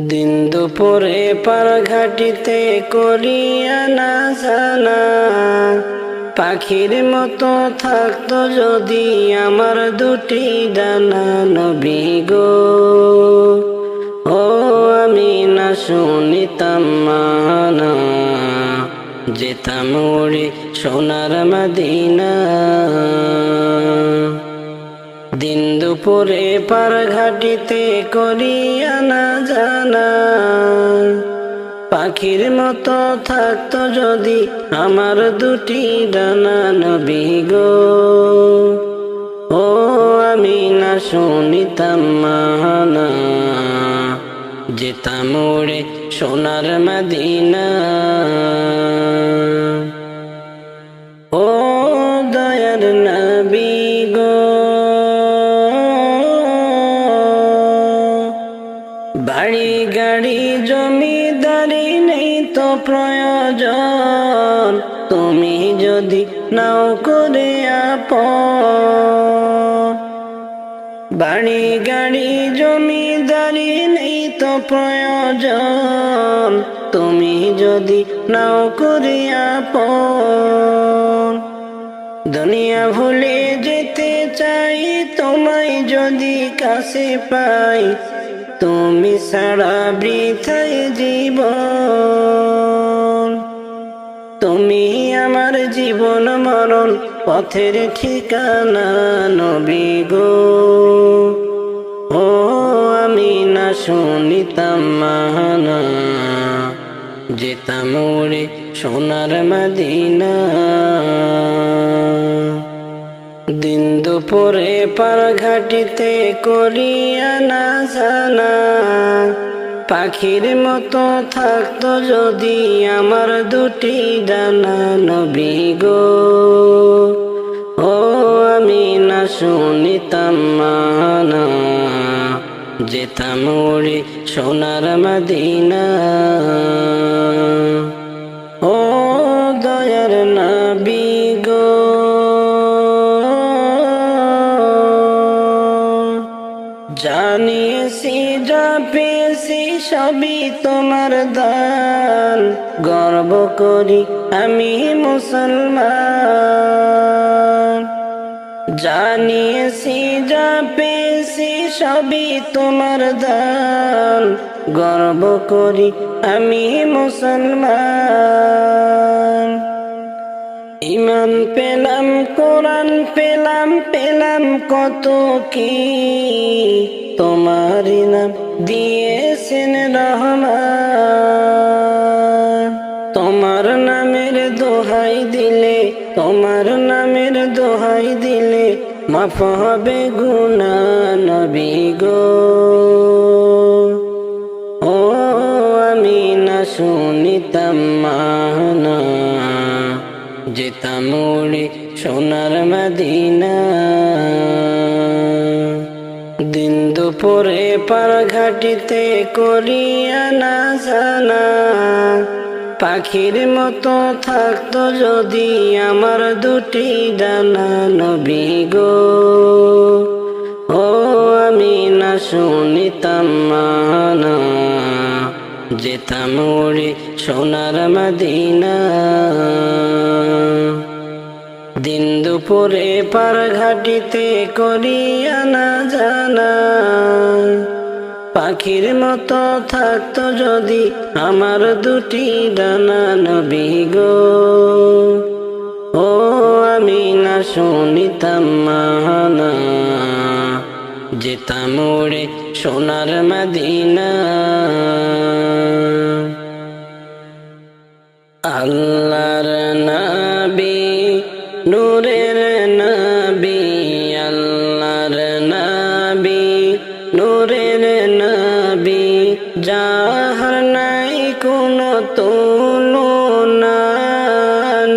দিন দুপুরে পার ঘাটিতে করিয়া না জানা। পাখির মতো থাকতো যদি আমার দুটি ডানা, নবী গো। ও আমি না শুনিতাম মানা। যেতাম উড়ে সোনার মদিনা। দুপুরে পার ঘাটিতে করিয়া না জানা। পাখির মতো থাকতো যদি আমার দুটি ডানা, নবী গো। ও আমি না শুনিতাম মানা যেতাম উড়ে সোনার মদিনা। তো প্রয়োজন, তুমি যদি নাও করে বাড়ি গাড়ি, জমিদারি নেই তো প্রয়োজন, তুমি যদি নাও করে দুনিয়া ভুলে যেতে চাই, তোমায় যদি কাছে পাই তুমি সারা বৃথায় জীবন। তুমি আমার জীবন মরণ পথের ঠিকানা নবী গো। ও আমি না শুনিতাম মানা যেতাম উড়ে সোনার মদিনা। দিন দুপুরে পার ঘাটিতে করিয়া না জানা। পাখির মতো থাকতো যদি আমার দুটি ডানা, নবী গো। ও আমি না শুনিতাম মানা। যেতাম উড়ে সোনার মদিনা। সবই তোমার দান গর্ব করি আমি মুসলমান। জানিয়েছি, যা পেয়েছি সবই তোমার দান গর্ব করি আমি মুসলমান। ইমান পেলাম, কোরআন পেলাম পেলাম কত কি? তোমার নাম দিয়েছেন রহমান। তোমার নামের দোহাই দিলে, তোমার নামের দোহাই দিলে মাফ হবে গুনা নবী গো। ও আমি না শুনিতাম মানা যেতাম উড়ে সোনার মদিনা। দিন দুপুরে পার ঘাটিতে করিয়া না জানা। পাখির মতো থাকতো যদি আমার দুটি ডানা, নবী গো। ও আমি না শুনিতাম মানা। যেতাম উড়ে সোনার মদিনা। দিন দুপুরে পার ঘাটিতে করিয়া না জানা। পাখির মতো থাকতো যদি আমার দুটি ডানা, নবী গো। ও আমি না শুনিতাম মানা যেতাম উড়ে সোনার মদিনা। আল্লাহর নূরের নবী যাহার নাই কোনো তুলনা।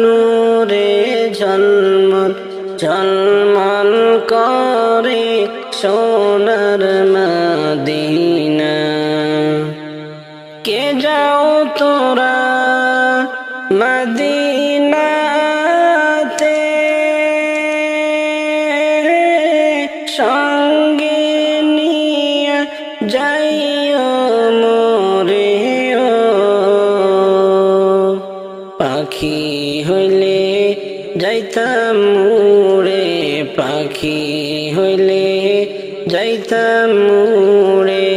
নূরে ঝলমল ঝলমল করে সোনার মদিনা। কে যাও তোরা যাইও মোরে পাখি হইলে যাইতাম উড়ে, পাখি হইলে যাইতাম উড়ে।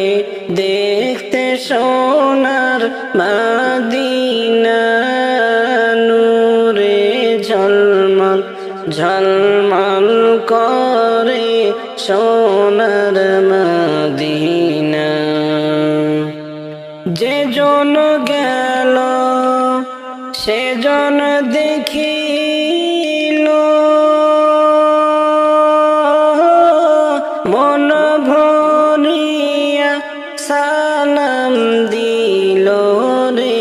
দেখতে সোনার মাদিনা, নূরে ঝলমল ঝলমল করে সোনার মা যে জন গেল, সে জন দেখিল। মন ভরিয়া সালাম দিল রে।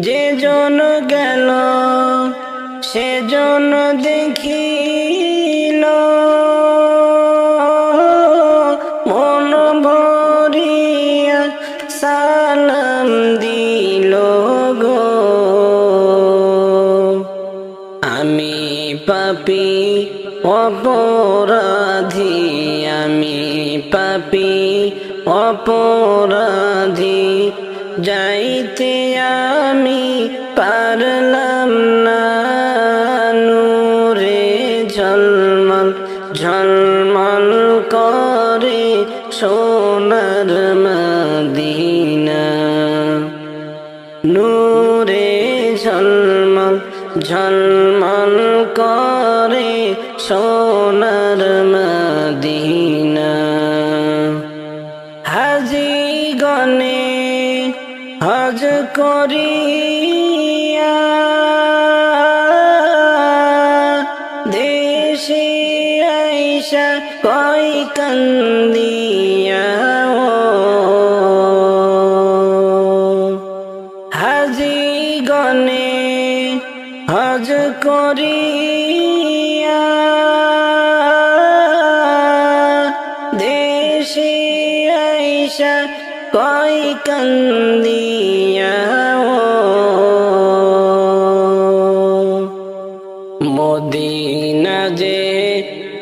যে জন গেল, সে জন সালাম দিল গো। আমি পাপি অপরাধী। আমি পাপি অপরাধী। যাইতে আমি পারলাম না। নূরে ঝলমল ঝলমল করে সোনার মদিনা। হাজি গনে হজ করিয়া দেশে আইসা কই কান্দিয়া। হাজি গনে হজ করিয়া দেশে আইসা কই কান্দিয়া মদিনা যে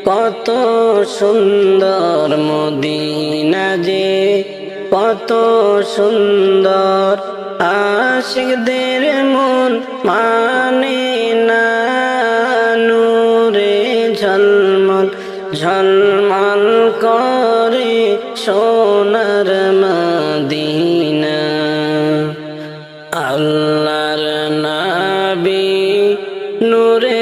কত সুন্দর, মদিনা যে কত সুন্দর আশিকদের মন মানে না নূরে ঝলমল ঝলমল করে সোনার মদিনা। আল্লাহর নাবি নূরের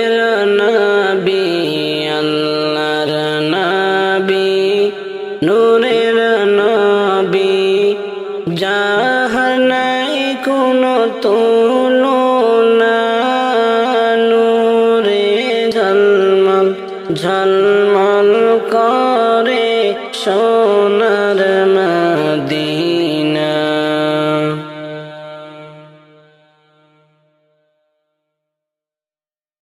ঝলমল করে মা